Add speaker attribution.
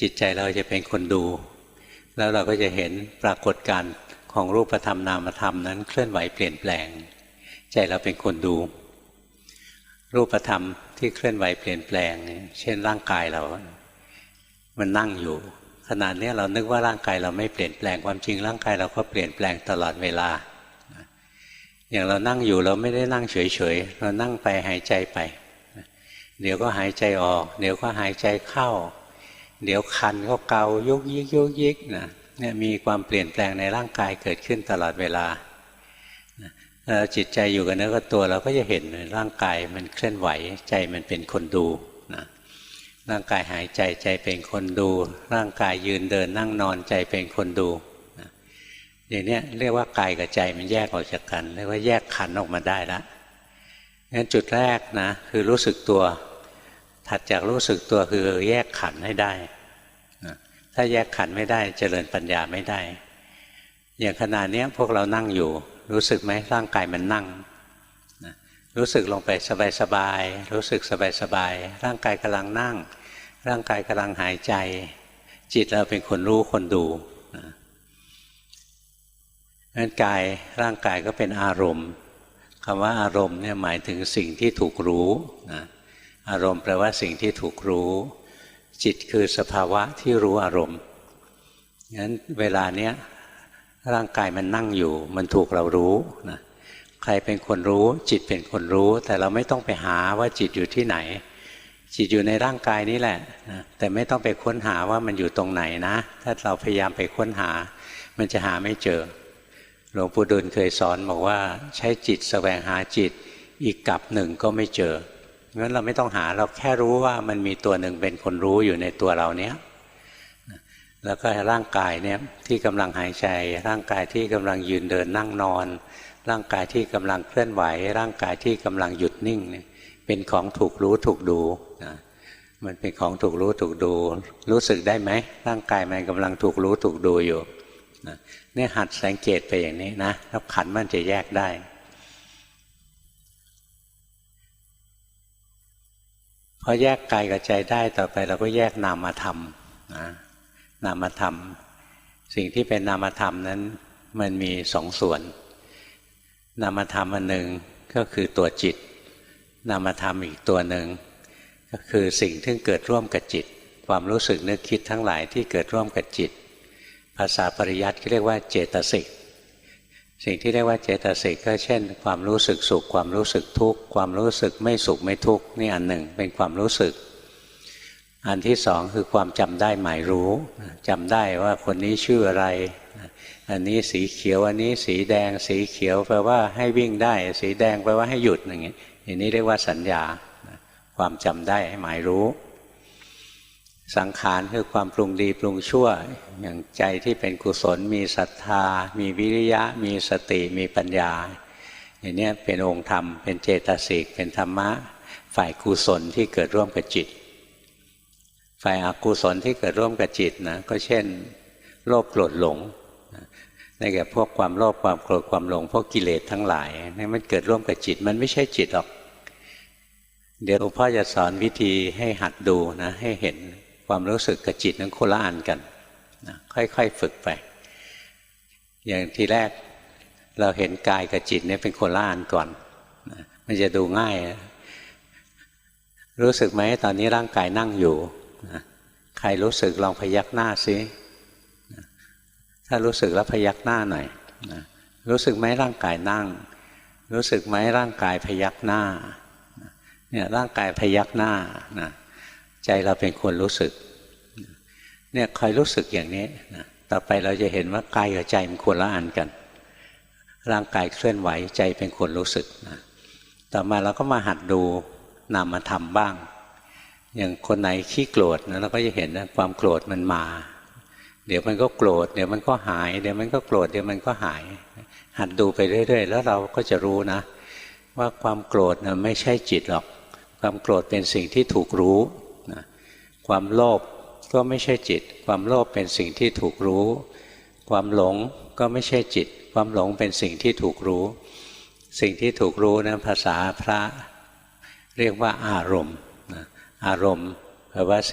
Speaker 1: จิตใจเราจะเป็นคนดู แล้วเราก็จะเห็นปรากฏการณ์ของรูปธรรมนามธรรมนั้นเคลื่อนไหวเปลี่ยนแปลง ใจเราเป็นคนดู รูปธรรมที่เคลื่อนไหวเปลี่ยนแปลง เช่นร่างกายเรา มันนั่งอยู่ ขนาดนี้เรานึกว่าร่างกายเราไม่เปลี่ยนแปลงความจริงร่างกายเราก็เปลี่ยนแปลงตลอดเวลา อย่างเรานั่งอยู่เราไม่ได้นั่งเฉยๆเรานั่งไปหายใจไป เดี๋ยวก็หายใจออก เดี๋ยวก็หายใจเข้า เดี๋ยวคันก็เกายุกยิกยุกยิกนะเนี่ยมีความเปลี่ยนแปลงในร่างกายเกิดขึ้นตลอดเวลาเราจิตใจอยู่กับเนื้อกับตัวเราก็จะเห็นร่างกายมันเคลื่อนไหวใจมันเป็นคนดูนะร่างกายหายใจใจเป็นคนดู ร่างกายยืนเดินนั่งนอนใจเป็นคนดูนะอย่างนี้เรียกว่ากายกับใจมันแยกออกจากกัน เรียกว่าแยกขันออกมาได้แล้วงั้นจุดแรกนะคือรู้สึกตัว ถัดจากรู้สึกตัวคือแยกขันให้ได้ ถ้าแยกขันไม่ได้เจริญปัญญาไม่ได้ อย่างขณะนี้พวกเรานั่งอยู่ รู้สึกไหมร่างกายมันนั่ง รู้สึกลงไปสบายๆ รู้สึกสบายๆ ร่างกายกำลังนั่ง ร่างกายกำลังหายใจ จิตเราเป็นคนรู้คนดูนะนั้นกายร่างกายก็เป็นอารมณ์คำว่าอารมณ์เนี่ยหมายถึงสิ่งที่ถูกรู้นะ อารมณ์แปลว่าสิ่งที่ถูกรู้ จิตคือสภาวะที่รู้อารมณ์งั้นเวลาเนี้ยร่างกายมันนั่งอยู่ มันถูกเรารู้นะใครเป็นคนรู้ จิตเป็นคนรู้ แต่เราไม่ต้องไปหาว่าจิตอยู่ที่ไหน จิตอยู่ในร่างกายนี้แหละนะแต่ไม่ต้องไปค้นหาว่ามันอยู่ตรงไหนนะ ถ้าเราพยายามไปค้นหา มันจะหาไม่เจอ หลวงปู่ดูลเคยสอนบอกว่า ใช้จิตสแสวงหาจิตอีกกับหนึ่งก็ไม่เจอ งั้นเราไม่ต้องหาเราแค่รู้ว่ามันมีตัวหนึ่งเป็นคนรู้อยู่ในตัวเราเนี้ยแล้วก็ร่างกายเนี่ยที่กำลังหายใจ ร่างกายที่กำลังยืนเดินนั่งนอน ร่างกายที่กำลังเคลื่อนไหว ร่างกายที่กำลังหยุดนิ่งเนี่ยเป็นของถูกรู้ถูกดูนะมันเป็นของถูกรู้ถูกดู รู้สึกได้ไหมร่างกายมันกำลังถูกรู้ถูกดูอยู่นะเนี่ยหัดสังเกตไปอย่างนี้นะแล้วขันมันจะแยกได้ พอแยกกายกับใจได้ต่อไป เราก็แยกนามธรรมนะนามธรรม สิ่งที่เป็นนามธรรมนั้นมันมีสองส่วน นามธรรมอันหนึ่งก็คือตัวจิต นามธรรมอีกตัวหนึ่งก็คือสิ่งที่เกิดร่วมกับจิต ความรู้สึกนึกคิดทั้งหลายที่เกิดร่วมกับจิต ภาษาปริยัติเรียกว่าเจตสิก สิ่งที่เรียกว่าเจตสิกก็เช่น ความรู้สึกสุข ความรู้สึกทุกข์ความรู้สึกไม่สุขไม่ทุกข์นี่อันหนึ่งเป็นความรู้สึก อันที่สองคือความจำได้หมายรู้จำได้ว่าคนนี้ชื่ออะไรอันนี้สีเขียวอันนี้สีแดง สีเขียวแปลว่าให้วิ่งได้ สีแดงแปลว่าให้หยุดอย่างนี้อย่างนี้เรียกว่าสัญญาความจำได้หมายรู้ สังขารคือความปรุงดีปรุงชั่ว อย่างใจที่เป็นกุศล มีศรัทธา มีวิริยะ มีสติมีปัญญา อย่างนี้เป็นองค์ธรรม เป็นเจตสิกเป็นธรรมะ ฝ่ายกุศลที่เกิดร่วมกับจิต ฝ่ายอกุศลที่เกิดร่วมกับจิตนะก็เช่น โลภโกรธหลงนี่แก่พวกความโลภความโกรธความหลงพวกกิเลสทั้งหลายนี่มันเกิดร่วมกับจิต มันไม่ใช่จิตหรอก เดี๋ยวหลวงพ่อจะสอนวิธีให้หัดดูนะให้เห็น ความรู้สึกกับจิตนั้นคนละอันกันนะค่อยๆฝึกไป อย่างทีแรกเราเห็นกายกับจิตเนี่ยเป็นคนละอันก่อนนะมันจะดูง่ายนะรู้สึกไหมตอนนี้ร่างกายนั่งอยู่นะใครรู้สึกลองพยักหน้าซินะถ้ารู้สึกแล้วพยักหน้าหน่อยนะรู้สึกไหมร่างกายนั่ง รู้สึกไหมร่างกายพยักหน้าเนี่ยร่างกายพยักหน้านะ ใจเราเป็นคนรู้สึก เนี่ยคอยรู้สึกอย่างนี้นะต่อไปเราจะเห็นว่ากายกับใจมันคนละอันกัน ร่างกายเคลื่อนไหวใจเป็นคนรู้สึกนะต่อมาเราก็มาหัดดูนามธรรมบ้าง อย่างคนไหนขี้โกรธนะเราก็จะเห็นนะความโกรธมันมา เดี๋ยวมันก็โกรธเดี๋ยวมันก็หาย เดี๋ยวมันก็โกรธเดี๋ยวมันก็หาย หัดดูไปเรื่อย ๆ แล้วเราก็จะรู้นะ ว่าความโกรธนะไม่ใช่จิตหรอก ความโกรธเป็นสิ่งที่ถูกรู้ ความโลภก็ไม่ใช่จิต ความโลภเป็นสิ่งที่ถูกรู้ ความหลงก็ไม่ใช่จิต ความหลงเป็นสิ่งที่ถูกรู้ สิ่งที่ถูกรู้นะภาษาพระเรียกว่าอารมณ์อารมณ์แปลว่าสิ่ง